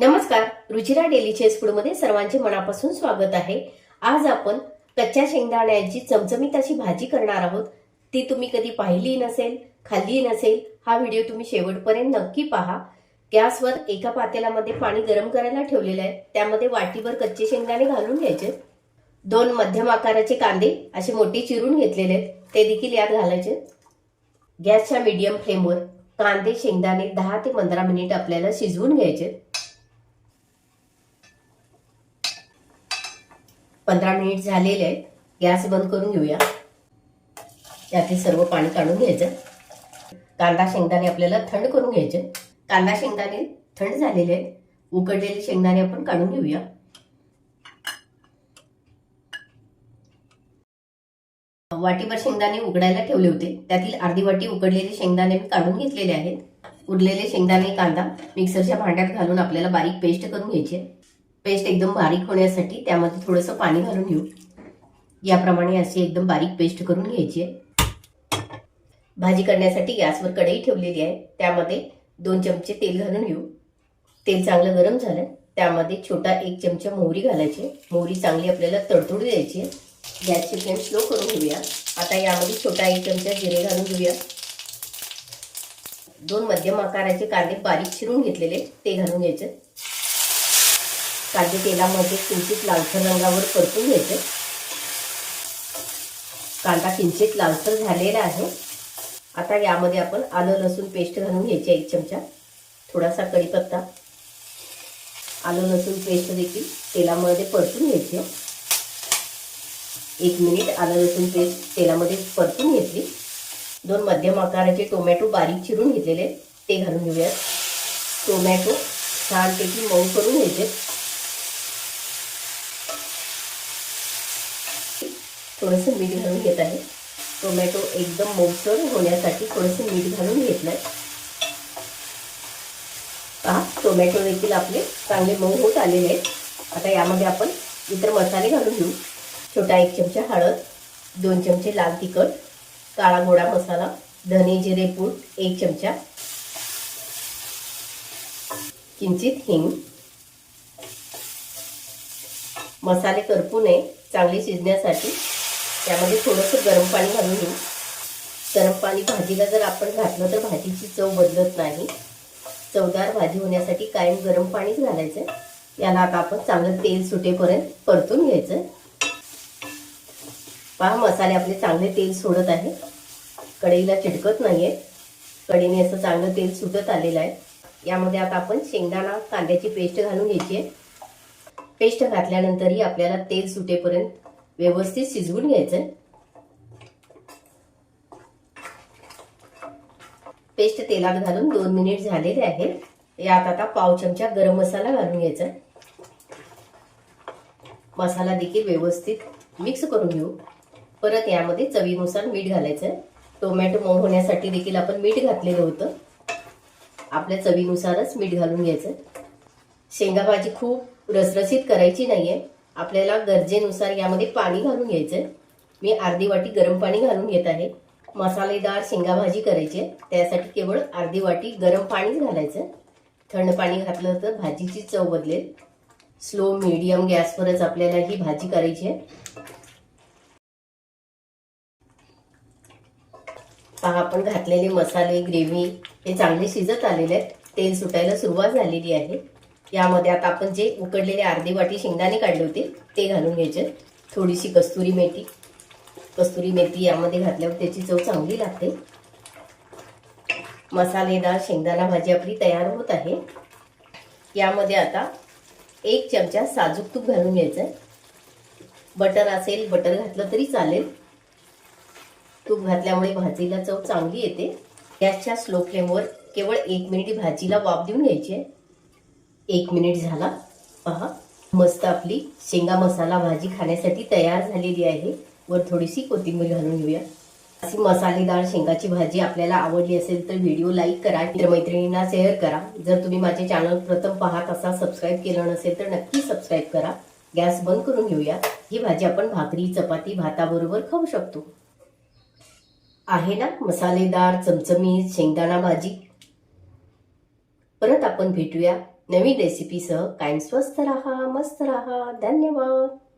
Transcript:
नमस्कार Ruchira daily chess फूडमध्ये सर्वांचे मनापासून स्वागत आहे. आज आपण कच्च्या शेंगदाण्याची चमचमीत अशी भाजी करणार आहोत. ती तुम्ही कधी पाहिली नसेल खाल्ली नसेल हा व्हिडिओ तुम्ही शेवटपर्यंत नक्की पहा. गॅसवर एका पातेल्यामध्ये पाणी गरम करायला ठेवलेलं आहे. त्यामध्ये वाटीभर कच्चे शेंगदाणे घालून घ्यायचे. दोन मध्यम आकाराचे कांदे असे मोठे चिरून घेतलेले आहेत. ते देखील यात घालायचे. गॅसच्या मीडियम फ्लेमवर कांदे शेंगदाणे दहा ते पंधरा मिनिट आपल्याला शिजवून घ्यायचे. पंधरा मिनिट झालेले आहेत. गॅस बंद करून घेऊया. त्यातले सर्व पाणी काढून घ्यायचं. कांदा शेंगदाणे आपल्याला थंड करून घ्यायचे. कांदा शेंगदाणे थंड झालेले आहेत. उकडलेले शेंगदाणे आपण काढून घेऊया. वाटीभर शेंगदाणे उकडायला ठेवले होते. त्यातील अर्धी वाटी उकडलेले शेंगदाणे मी काढून घेतलेले आहेत. उरलेले शेंगदाणे कांदा मिक्सरच्या भांड्यात घालून आपल्याला बारीक पेस्ट करून घ्यायची आहे. पेस्ट एकदम बारीक होण्यासाठी त्यामध्ये थोडंसं पाणी घालून घेऊ. याप्रमाणे अशी एकदम बारीक पेस्ट करून घ्यायची आहे. भाजी करण्यासाठी गॅसवर कढई ठेवलेली आहे. त्यामध्ये दोन चमचे तेल घालून घेऊ. तेल चांगलं गरम झालं. त्यामध्ये छोटा एक चमचा मोहरी घालायची मोहरी चांगली आपल्याला तडतडू द्यायची आहे. गॅसची फ्लेम स्लो करून घेऊया. आता यामध्ये छोटा एक चमचा जिरे घालून घेऊया. दोन मध्यम आकाराचे कांदे बारीक चिरून घेतलेले ते घालून घ्यायचे. कांदे तेलामध्ये किंचित लालसर रंगावर परतून घ्यायचे. कांदा किंचित लालसर झालेला आहे. आता यामध्ये आपण आलं लसूण पेस्ट घालून घ्यायची एक चमचा. थोडासा कढीपत्ता. आलं लसूण पेस्ट देखील तेलामध्ये परतून घ्यायची. एक मिनिट आलं लसूण पेस्ट तेलामध्ये परतून घेतली. दोन मध्यम आकाराचे टोमॅटो बारीक चिरून घेतलेले ते घालून घेऊयात. टोमॅटो छानपैकी मऊ करून घ्यायचे. थोडंसं मीठ घालून घेत आहे. टोमॅटो एकदम मऊसर होण्यासाठी थोडंसं मीठ घालून घेतलं आहे पहा टोमॅटो देखील आपले चांगले मऊ होत आलेले आहेत. आता यामध्ये आपण इतर मसाले घालून घेऊ. छोटा एक चमचा हळद दोन चमचे लाल तिखट काळा गोडा मसाला धने जिरे पूड एक चमचा किंचित हिंग. मसाले करपू नये चांगले शिजण्यासाठी त्यामध्ये थोडंसं गरम पाणी घालून घेऊ. गरम पाणी भाजीला जर आपण घातलं तर भाजीची चव बदलत नाही. चवदार भाजी होण्यासाठी कायम गरम पाणीच घालायचं. याला आता आपण चांगलं तेल सुटेपर्यंत परतून घ्यायचं. पहा मसाले आपले चांगले तेल सोडत आहे. कढईला चिटकत नाही आहे कढईने असं चांगलं तेल सुटत आलेलं आहे. यामध्ये आता आपण शेंगदाणा कांद्याची पेस्ट घालून घ्यायची आहे. पेस्ट घातल्यानंतरही आपल्याला तेल सुटेपर्यंत व्यवस्थित शिजवून घ्यायचंय पेस्ट तेलात घालून दोन मिनिट झालेले आहेत. यात आता पाव चमचा गरम मसाला घालून घ्यायचा. मसाला देखील व्यवस्थित मिक्स करून घेऊ. परत यामध्ये चवीनुसार मीठ घालायचं. टोमॅटो मऊ होण्यासाठी देखील आपण मीठ घातलेलं होतं. आपल्या चवीनुसारच मीठ घालून घ्यायचं. शेंगा भाजी खूप रसरसीत करायची नाहीये. आपल्याला गरजेनुसार यामध्ये पाणी घालून घ्यायचं मी अर्धी वाटी गरम पाणी घालून घेत आहे. मसालेदार शेंगा भाजी करायची. त्यासाठी केवळ अर्धी वाटी गरम पाणीच घालायचं. थंड पाणी घातलं तर भाजीची चव बदलेल. स्लो मीडियम गॅसवरच आपल्याला ही भाजी करायची आहे. पहा आपण घातलेले मसाले ग्रेव्ही हे चांगले शिजत आलेले आहेत. तेल सुटायला सुरुवात झालेली आहे. यामध्ये आता आपण जे उकडलेले अर्धी वाटी शेंगदाणे काढले होते ते घालून घ्यायचे. थोडीशी कस्तुरी मेथी. कस्तुरी मेथी यामध्ये घातल्यावर त्याची चव चांगली लागते. मसालेदार शेंगदाणा भाजी आपली तयार होत आहे. यामध्ये आता एक चमचा साजूक तूप घालून घ्यायचं बटर असेल बटर घातलं तरी चालेल. तूप घातल्यामुळे भाजीला चव चांगली येते. गॅसच्या स्लो फ्लेमवर केवळ एक मिनिट भाजीला वाफ देऊन घ्यायची आहे. एक मिनिट झाला. पहा. मस्त आपली शेंगा मसाला भाजी खाण्यासाठी तयार झालेली आहे. वर थोडीशी कोथिंबीर घालून घेऊया. अशी मसालेदार शेंगाची भाजी आपल्याला आवडली असेल तर व्हिडिओ लाईक करा. मित्रमैत्रिणींना शेअर करा. जर तुम्ही माझे चॅनल प्रथम पाहत असा सबस्क्राईब केलं नसेल तर नक्की सबस्क्राईब करा. गॅस बंद करून घेऊया. ही भाजी आपण भाकरी चपाती भाताबरोबर खाऊ शकतो. आहे ना मसालेदार चमचमीत शेंगदाणा भाजी? परत आपण भेटूया. नवीन रेसिपीसह कायम स्वस्त राहा मस्त राहा. धन्यवाद.